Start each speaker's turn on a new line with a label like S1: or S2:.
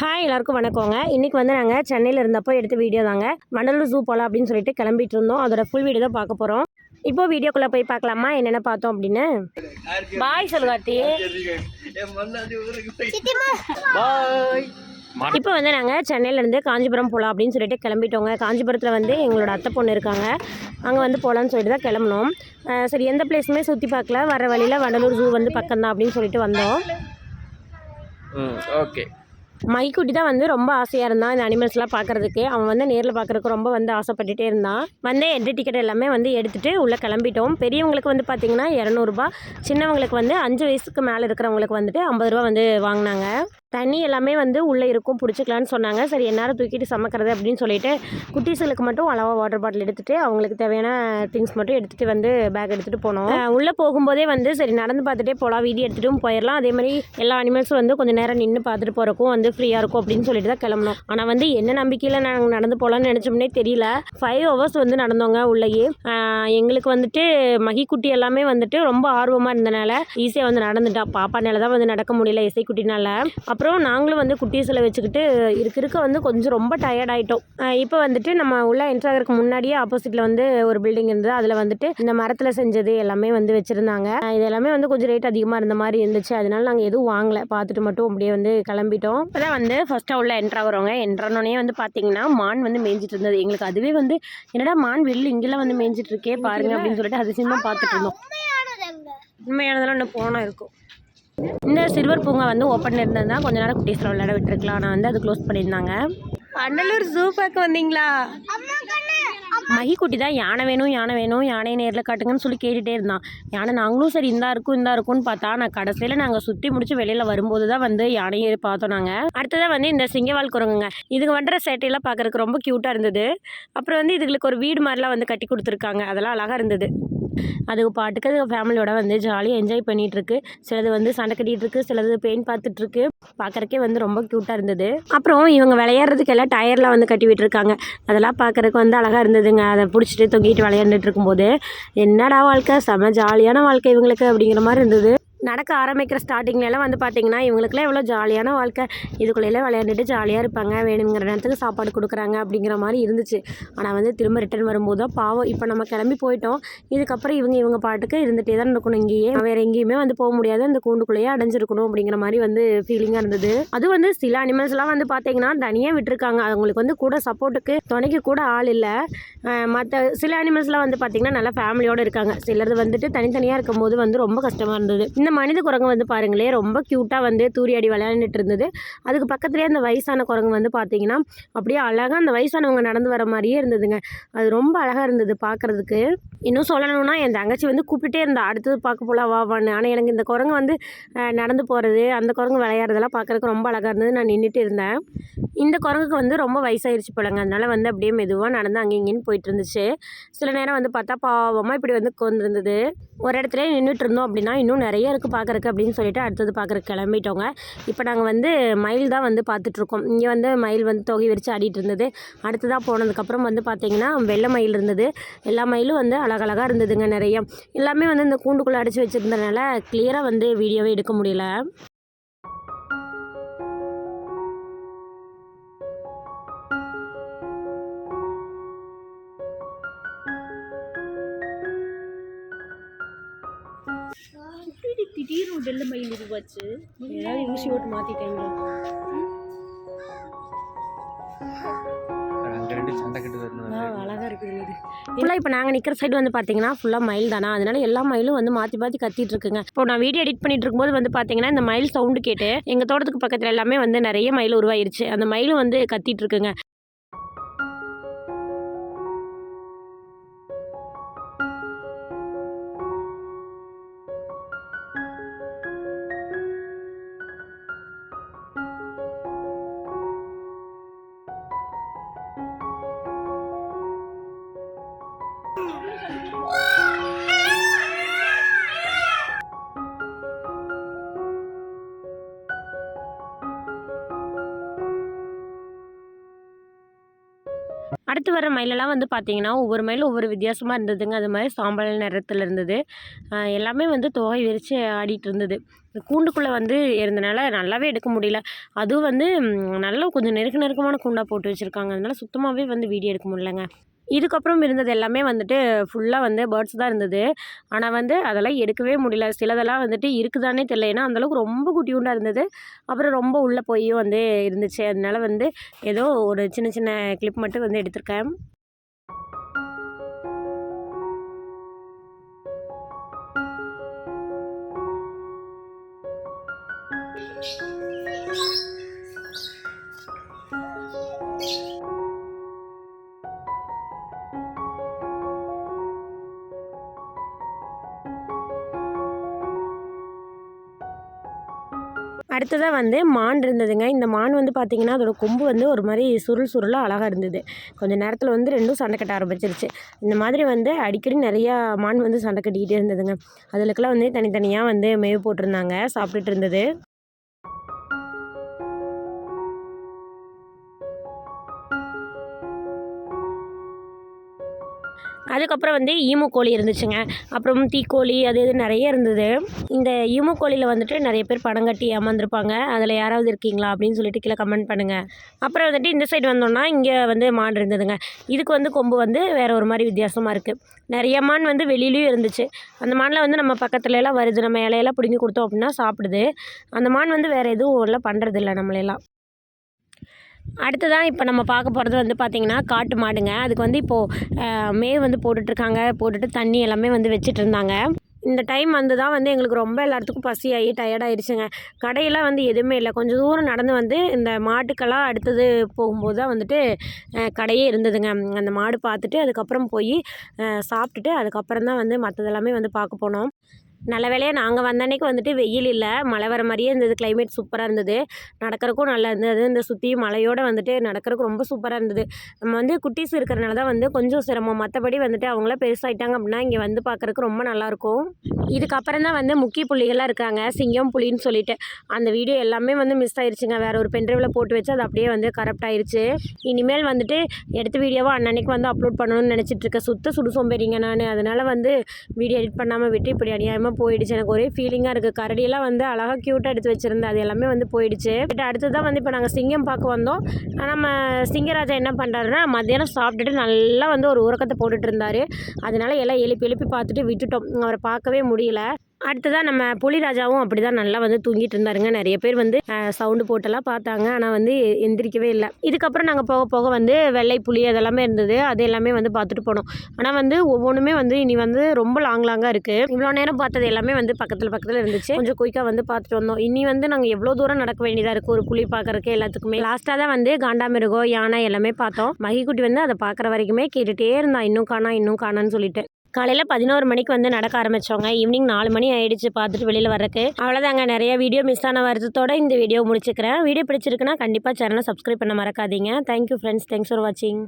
S1: Hi எல்லாருக்கும் வணக்கங்க. இன்றைக்கி வந்து நாங்கள் சென்னையில் இருந்தப்போ எடுத்த வீடியோ தாங்க. வண்டலூர் ஜூ போகலாம் அப்படின்னு சொல்லிட்டு கிளம்பிட்டு இருந்தோம். அதோட ஃபுல் வீடியோ தான் பார்க்க போகிறோம் இப்போ வீடியோக்குள்ளே போய் பார்க்கலாமா? என்னென்ன பார்த்தோம் அப்படின்னு? பாய் சொல்லு கார்த்தி
S2: பாய்
S1: இப்போ வந்து நாங்கள் சென்னையிலேருந்து காஞ்சிபுரம் போகலாம் அப்படின்னு சொல்லிட்டு கிளம்பிட்டோங்க. காஞ்சிபுரத்தில் வந்து எங்களோட அத்தை பொண்ணு இருக்காங்க. அங்கே வந்து போகலான்னு சொல்லிட்டு தான் கிளம்புனோம். சரி எந்த பிளேஸுமே சுற்றி பார்க்கல. வர வழியில் வண்டலூர் ஜூ வந்து பக்கம் தான் அப்படின்னு சொல்லிட்டு வந்தோம்.
S2: ஓகே
S1: மைக்குட்டி தான் வந்து ரொம்ப ஆசையாக இருந்தான் இந்த அனிமல்ஸ்லாம் பார்க்குறதுக்கு அவன் வந்து நேரில் பார்க்குறதுக்கு ரொம்ப வந்து ஆசைப்பட்டுட்டே இருந்தான். வந்து என்ட்ரி டிக்கெட் எல்லாமே வந்து எடுத்துகிட்டு உள்ளே கிளம்பிட்டோம். பெரியவங்களுக்கு வந்து பார்த்திங்கன்னா இரநூறுபா சின்னவங்களுக்கு வந்து அஞ்சு வயசுக்கு மேலே இருக்கிறவங்களுக்கு வந்துட்டு ஐம்பது ரூபா வந்து வாங்கினாங்க. தண்ணி எல்லாமே வந்து உள்ளே இருக்கும் பிடிச்சிக்கலான்னு சொன்னாங்க. சரி எந்நேரம் தூக்கிட்டு சமைக்கிறது அப்படின்னு சொல்லிட்டு குட்டீஸுகளுக்கு மட்டும் அளவாக வாட்டர் பாட்டில் எடுத்துகிட்டு அவங்களுக்கு தேவையான திங்ஸ் மட்டும் எடுத்துகிட்டு வந்து பேக் எடுத்துகிட்டு போனோம். உள்ளே போகும்போதே வந்து சரி நடந்து பார்த்துட்டே போகலாம் வீடியோ எடுத்துகிட்டும் போயிடலாம் அதே மாதிரி எல்லா அனிமல்ஸும் வந்து கொஞ்சம் நேரம் நின்று பார்த்துட்டு போகிறக்கும் வந்து ஃப்ரீயாக இருக்கும் அப்படின்னு சொல்லிட்டு தான் கிளம்பணும் ஆனால் வந்து என்ன நம்பிக்கையில் நாங்கள் நடந்து போகலான்னு நினச்சோம்னே தெரியல. ஃபைவ் ஹவர்ஸ் வந்து நடந்தோங்க உள்ளேயே. எங்களுக்கு வந்துட்டு மகிக்குட்டி எல்லாமே வந்துட்டு ரொம்ப ஆர்வமாக இருந்தனால ஈஸியாக வந்து நடந்துட்டா பாப்பானால தான் வந்து நடக்க முடியல இசைக்குட்டினால. அப்புறம் நாங்களும் வந்து குட்டீஸில் வச்சுக்கிட்டு இருக்க இருக்க வந்து கொஞ்சம் ரொம்ப டயர்ட் ஆகிட்டோம் இப்போ வந்துட்டு நம்ம உள்ள என்ட்ரு ஆகிறதுக்கு முன்னாடியே ஆப்போசிட்டில் வந்து ஒரு பில்டிங் இருந்தது. அதில் வந்துட்டு இந்த மரத்தில் செஞ்சது எல்லாமே வந்து வச்சுருந்தாங்க. இது எல்லாமே வந்து கொஞ்சம் ரேட் அதிகமாக இருந்த மாதிரி இருந்துச்சு. அதனால நாங்கள் எதுவும் வாங்கலை. பார்த்துட்டு மட்டும் அப்படியே வந்து கிளம்பிட்டோம். இப்போ தான் வந்து ஃபஸ்ட்டாக உள்ள என்ட்ரு ஆகிறவங்க என்ட்ரானோடனே வந்து பார்த்தீங்கன்னா மான் வந்து மேய்ஞ்சிட்டு இருந்தது. எங்களுக்கு அதுவே வந்து என்னடா மான் வெளில இங்கெல்லாம் வந்து மேய்ஞ்சிட்டு இருக்கே பாருங்க அப்படின்னு சொல்லிட்டு அதிசயமாக பார்த்துட்டு இருந்தோம். உண்மையானதெல்லாம் இன்னும் போனால் இருக்கும். இந்த சில்வர் பூங்கா வந்து ஓப்பனில் இருந்ததுனா கொஞ்ச நேரம் குட்டீஸில் விளையாட விட்டுருக்கலாம். ஆனால் வந்து அது க்ளோஸ் பண்ணியிருந்தாங்க. அண்டலூர் ஜூ பார்க்க வந்தீங்களா? மகி குட்டி தான். யானை வேணும் யானை வேணும் யானையை நேரில் காட்டுங்கன்னு சொல்லி கேட்டுகிட்டே இருந்தான். யானை நாங்களும் சரி இந்தா இருக்கும் இந்தா இருக்கும்னு பார்த்தா நான் கடைசியில் நாங்கள் சுற்றி முடிச்சு வெளியில் வரும்போது தான் வந்து யானையை பார்த்தோம் நாங்கள் அடுத்ததாக வந்து இந்த சிங்கவால் குரங்குங்க. இதுக்கு பண்ணுற சேட்டையெல்லாம் பார்க்குறதுக்கு ரொம்ப க்யூட்டாக இருந்தது. அப்புறம் வந்து இதுகளுக்கு ஒரு வீடு மாதிரிலாம் வந்து கட்டி கொடுத்துருக்காங்க. அதெல்லாம் அழகாக இருந்தது. அதுக்கு பாட்டுக்கு அது ஃபேமிலியோட வந்து ஜாலியாக என்ஜாய் பண்ணிகிட்ருக்கு சிலது வந்து சண்டை கட்டிட்டு இருக்கு சிலது பெயின் பார்த்துட்ருக்கு பார்க்குறக்கே வந்து ரொம்ப க்யூட்டாக இருந்தது. அப்புறம் இவங்க விளையாடுறதுக்கு எல்லாம் டயர்லாம் வந்து கட்டி விட்டுருக்காங்க. அதெல்லாம் பார்க்குறக்கு வந்து அழகாக இருந்ததுங்க. அதை பிடிச்சிட்டு தொங்கிட்டு விளையாண்டுட்டு இருக்கும்போது என்னடா வாழ்க்கை? செம ஜாலியான வாழ்க்கை இவங்களுக்கு அப்படிங்கிற மாதிரி இருந்தது. நடக்க ஆரம்பிக்கிற ஸ்டார்டிங்லலாம் வந்து பார்த்திங்கன்னா இவங்களுக்குலாம் எவ்வளோ ஜாலியான வாழ்க்கை. இதுக்குள்ளேயெல்லாம் விளையாண்டுட்டு ஜாலியாக இருப்பாங்க. வேணுங்கிற நேரத்துக்கு சாப்பாடு கொடுக்குறாங்க அப்படிங்கிற மாதிரி இருந்துச்சு. ஆனால் வந்து திரும்ப ரிட்டர்ன் வரும்போது தான் பாவம். இப்போ நம்ம கிளம்பி போயிட்டோம். இதுக்கப்புறம் இவங்க இவங்க பாட்டுக்கு இருந்துகிட்டே தான் இருக்கணும். இங்கேயே வேறு எங்கேயுமே வந்து போக முடியாது. அந்த கூண்டுக்குள்ளேயே அடைஞ்சிருக்கணும் அப்படிங்கிற மாதிரி வந்து ஃபீலிங்காக இருந்தது. அது வந்து சில அனிமல்ஸ்லாம் வந்து பார்த்திங்கன்னா தனியாக விட்டுருக்காங்க. அவங்களுக்கு வந்து கூட சப்போர்ட்டுக்கு துணைக்கு கூட ஆள் இல்லை. மற்ற சில அனிமல்ஸ்லாம் வந்து பார்த்திங்கன்னா நல்லா ஃபேமிலியோடு இருக்காங்க. சிலர் வந்துட்டு தனித்தனியாக இருக்கும்போது வந்து ரொம்ப கஷ்டமாக இருந்தது. இந்த மனித குரங்கு வந்து பாருங்களேன் ரொம்ப க்யூட்டாக வந்து தூரியாடி விளையாண்டுட்டு இருந்தது. அதுக்கு பக்கத்துலேயே அந்த வயசான குரங்கு வந்து பார்த்தீங்கன்னா அப்படியே அழகாக அந்த வயசானவங்க நடந்து வர மாதிரியே இருந்ததுங்க. அது ரொம்ப அழகாக இருந்தது பார்க்குறதுக்கு இன்னும் சொல்லணும்னா என் தங்கச்சி வந்து கூப்பிட்டே இருந்தா அடுத்தது பார்க்க போகலாம் வா வான்னு ஆனால் எனக்கு இந்த குரங்கு வந்து நடந்து போகிறது அந்த குரங்கு விளையாடுறதெல்லாம் பார்க்குறதுக்கு ரொம்ப அழகாக இருந்தது. நான் நின்றுட்டு இருந்தேன். இந்த குரங்குக்கு வந்து ரொம்ப வயசாயிருச்சு போலங்க. அதனால வந்து அப்படியே மெதுவாக நடந்து அங்கே இங்கேன்னு போயிட்டு இருந்துச்சு சில நேரம் வந்து பார்த்தா பாவமாக இப்படி வந்து கொண்டிருந்தது ஒரு இடத்துல நின்றுட்டு இருந்தோம் அப்படின்னா இன்னும் நிறைய இருக்குது பார்க்குறக்கு அப்படின்னு சொல்லிட்டு அடுத்தது பார்க்குறக்கு கிளம்பிட்டோங்க. இப்போ நாங்கள் வந்து மயில் தான் வந்து பார்த்துட்ருக்கோம். இங்கே வந்து மயில் வந்து தொகை விரித்து ஆடிட்டு இருந்தது. அடுத்ததாக போனதுக்கப்புறம் வந்து பார்த்திங்கன்னா வெள்ளை மயில் இருந்தது. எல்லா மயிலும் வந்து அழகழகாக இருந்ததுங்க நிறைய. எல்லாமே வந்து இந்த கூண்டுக்குள்ளே அடித்து வச்சுருந்தனால கிளியராக வந்து வீடியோவே எடுக்க முடியல. திடீர்னு வெள்ளை மயில் இதுவாச்சு ஏதாவது ஊசி ஓட்டு
S2: வரணும்
S1: அழகாக இருக்குது இது. ஃபுல்லாக இப்போ நாங்கள் நிற்கிற சைடு வந்து பார்த்தீங்கன்னா ஃபுல்லாக மயில் தானா? அதனால எல்லா மயிலும் வந்து மாற்றி மாற்றி கத்திட்டு இருக்குங்க. இப்போ நான் வீடியோ எடிட் பண்ணிட்டு இருக்கும்போது வந்து பார்த்தீங்கன்னா இந்த மயில் சவுண்டு கேட்டு எங்கள் தோட்டத்துக்கு பக்கத்தில் எல்லாமே வந்து நிறைய மயில் உருவாயிருச்சு. அந்த மயிலும் வந்து கத்திட்டு இருக்குங்க. அடுத்து வர மயிலெல்லாம் வந்து பார்த்திங்கன்னா ஒவ்வொரு மயிலும் ஒவ்வொரு வித்தியாசமாக இருந்ததுங்க. அது மாதிரி சாம்பல் நிறத்தில் இருந்தது. எல்லாமே வந்து தோகை விரித்து ஆடிட்டு இருந்தது. கூண்டுக்குள்ளே வந்து இருந்தனால நல்லாவே எடுக்க முடியல. அதுவும் வந்து நல்லா கொஞ்சம் நெருக்க நெருக்கமான கூண்டாக போட்டு வச்சுருக்காங்க. அதனால சுத்தமாகவே வந்து வீடியோ எடுக்க முடியலங்க. இதுக்கப்புறம் இருந்தது எல்லாமே வந்துட்டு ஃபுல்லாக வந்து பேர்ட்ஸ் தான் இருந்தது. ஆனால் வந்து அதெல்லாம் எடுக்கவே முடியல. சிலதெல்லாம் வந்துட்டு இருக்குதானே தெரியல. ஏன்னா அந்தளவுக்கு ரொம்ப குட்டியூண்டாக இருந்தது. அப்புறம் ரொம்ப உள்ளே போயும் வந்து இருந்துச்சு. அதனால வந்து ஏதோ ஒரு சின்ன சின்ன கிளிப் மட்டும் வந்து எடுத்திருக்கேன். அடுத்ததாக வந்து மான் இருந்ததுங்க. இந்த மான் வந்து பார்த்திங்கன்னா அதோட கொம்பு வந்து ஒரு மாதிரி சுருள் சுருளாக அழகாக இருந்தது. கொஞ்சம் நேரத்தில் வந்து ரெண்டும் சண்டை கட்ட ஆரம்பிச்சிருச்சு. இந்த மாதிரி வந்து அடிக்கடி நிறையா மான் வந்து சண்டை கட்டிக்கிட்டே இருந்ததுங்க. அதுகளுக்கெல்லாம் வந்து தனித்தனியாக வந்து மேவு போட்டிருந்தாங்க. சாப்பிட்டுட்டு இருந்தது. அதுக்கப்புறம் வந்து ஈமு கோழி இருந்துச்சுங்க. அப்புறம் தீக்கோழி அது இது நிறைய இருந்தது. இந்த ஈமு கோழியில் வந்துட்டு நிறைய பேர் பணம் கட்டி ஏமாந்துருப்பாங்க அதில் யாராவது இருக்கீங்களா அப்படின்னு சொல்லிட்டு கீழே கமெண்ட் பண்ணுங்கள் அப்புறம் வந்துட்டு இந்த சைடு வந்தோம்னா இங்கே வந்து மான் இருந்ததுங்க. இதுக்கு வந்து கொம்பு வந்து வேறு ஒரு மாதிரி வித்தியாசமாக இருக்குது நிறைய மான் வந்து வெளியிலையும் இருந்துச்சு. அந்த மானில் வந்து நம்ம பக்கத்துல எல்லாம் வருது. நம்ம இலையெல்லாம் பிடுங்கி கொடுத்தோம் அப்படின்னா சாப்பிடுது. அந்த மான் வந்து வேறு எதுவும் எல்லாம் பண்ணுறதில்ல நம்மளையெல்லாம் அடுத்ததான் இப்போ நம்ம பார்க்க போகிறது வந்து பார்த்திங்கன்னா காட்டு மாடுங்க. அதுக்கு வந்து இப்போது மே வந்து போட்டுட்ருக்காங்க. போட்டுட்டு தண்ணி எல்லாமே வந்து வச்சுட்டு இருந்தாங்க இந்த டைம் வந்து தான் வந்து எங்களுக்கு ரொம்ப எல்லாத்துக்கும் பசியாகி டயர்டாகிடுச்சுங்க கடையெல்லாம் வந்து எதுவுமே இல்லை. கொஞ்சம் தூரம் நடந்து வந்து இந்த மாட்டுக்கெல்லாம் அடுத்தது போகும்போது தான் வந்துட்டு கடையே இருந்ததுங்க. அந்த மாடு பார்த்துட்டு அதுக்கப்புறம் போய் சாப்பிட்டுட்டு அதுக்கப்புறம் தான் வந்து மற்றதெல்லாமே வந்து பார்க்க போனோம். நல்ல வேளையாக நாங்கள் வந்த அன்னைக்கு வந்துட்டு வெயில் இல்லை. மழை வர மாதிரியே இருந்தது. கிளைமேட் சூப்பராக இருந்தது. நடக்கிறக்கும் நல்லா இருந்தது. இந்த சுற்றி மழையோடு வந்துட்டு நடக்கிறதுக்கு ரொம்ப சூப்பராக இருந்தது. நம்ம வந்து குட்டீஸ் இருக்கிறனால தான் வந்து கொஞ்சம் சிரமம். மற்றபடி வந்துட்டு அவங்கள பெருசாகிட்டாங்க அப்படின்னா இங்கே வந்து பார்க்குறக்கு ரொம்ப நல்லாயிருக்கும் இதுக்கப்புறம் தான் வந்து முக்கிய புள்ளிகளாக இருக்காங்க. சிங்கம் புலின்னு சொல்லிட்டு. அந்த வீடியோ எல்லாமே வந்து மிஸ் ஆயிடுச்சுங்க வேறு ஒரு பென்ட்ரைவில் போட்டு வச்சு அது அப்படியே வந்து கரப்ட் ஆயிடுச்சு இனிமேல் வந்துட்டு எடுத்த வீடியோவை அன்னன்னைக்கு வந்து அப்லோட் பண்ணணும்னு நினச்சிட்ருக்கேன் சுத்த சுடு சோம்பேறிங்க நான். அதனால் வந்து வீடியோ எடிட் பண்ணாமல் விட்டு இப்படி அநியாயமாக போயிடுச்சு. எனக்கு ஒரே ஃபீலிங்காக இருக்குது கரடியெல்லாம் வந்து அழகாக க்யூட்டாக எடுத்து வச்சுருந்தேன் அது எல்லாமே வந்து போயிடுச்சு. பட் அடுத்ததான் வந்து இப்போ நாங்கள் சிங்கம் பார்க்க வந்தோம். நம்ம சிங்கராஜா என்ன பண்ணுறாருன்னா மத்தியானம் சாப்பிட்டுட்டு நல்லா வந்து ஒரு உறக்கத்தை போட்டுட்டு இருந்தார். அதனால எல்லாம் எழுப்பி எழுப்பி பார்த்துட்டு விட்டுட்டோம். அவரை பார்க்கவே முடியல. அடுத்ததாக நம்ம புலிராஜாவும் அப்படி தான் நல்லா வந்து தூங்கிட்டு இருந்தாருங்க. நிறைய பேர் வந்து சவுண்டு போட்டெல்லாம் பார்த்தாங்க. ஆனால் வந்து எந்திரிக்கவே இல்லை. இதுக்கப்புறம் நாங்கள் போக போக வந்து வெள்ளை புலி அதெல்லாமே இருந்தது. அது எல்லாமே வந்து பார்த்துட்டு போனோம். ஆனால் வந்து ஒவ்வொன்றுமே வந்து இனி வந்து ரொம்ப லாங் லாங்காக இருக்குது இவ்வளோ நேரம் பார்த்தது எல்லாமே வந்து பக்கத்தில் பக்கத்தில் இருந்துச்சு. கொஞ்சம் குயிக்காக வந்து பார்த்துட்டு வந்தோம். இனி வந்து நாங்கள் எவ்வளோ தூரம் நடக்க வேண்டியதாக இருக்குது ஒரு புலி பார்க்கறதுக்கு எல்லாத்துக்குமே. லாஸ்ட்டாக தான் வந்து காண்டாமிருகம் யானை எல்லாமே பார்த்தோம். மகிக்குட்டி வந்து அதை பார்க்குற வரைக்குமே கேட்டுகிட்டே இருந்தான். இன்னும் காணா இன்னும் காணான்னு சொல்லிட்டு. காலையில் பதினோரு மணிக்கு வந்து நடக்க ஆரம்பித்தவங்க ஈவினிங் நாலு மணி ஆயிடுச்சு பார்த்துட்டு வெளியில் வரக்கு அவ்வளோதாங்க நிறைய வீடியோ மிஸ் ஆன வருத்தத்தோட இந்த வீடியோ முடிச்சுக்கிறேன். வீடியோ பிடிச்சிருக்குன்னா கண்டிப்பாக சேனலை சப்ஸ்கிரைப் பண்ண மறக்காதீங்க. தேங்க்யூ ஃப்ரெண்ட்ஸ் தேங்க்ஸ் ஃபார் வாட்சிங்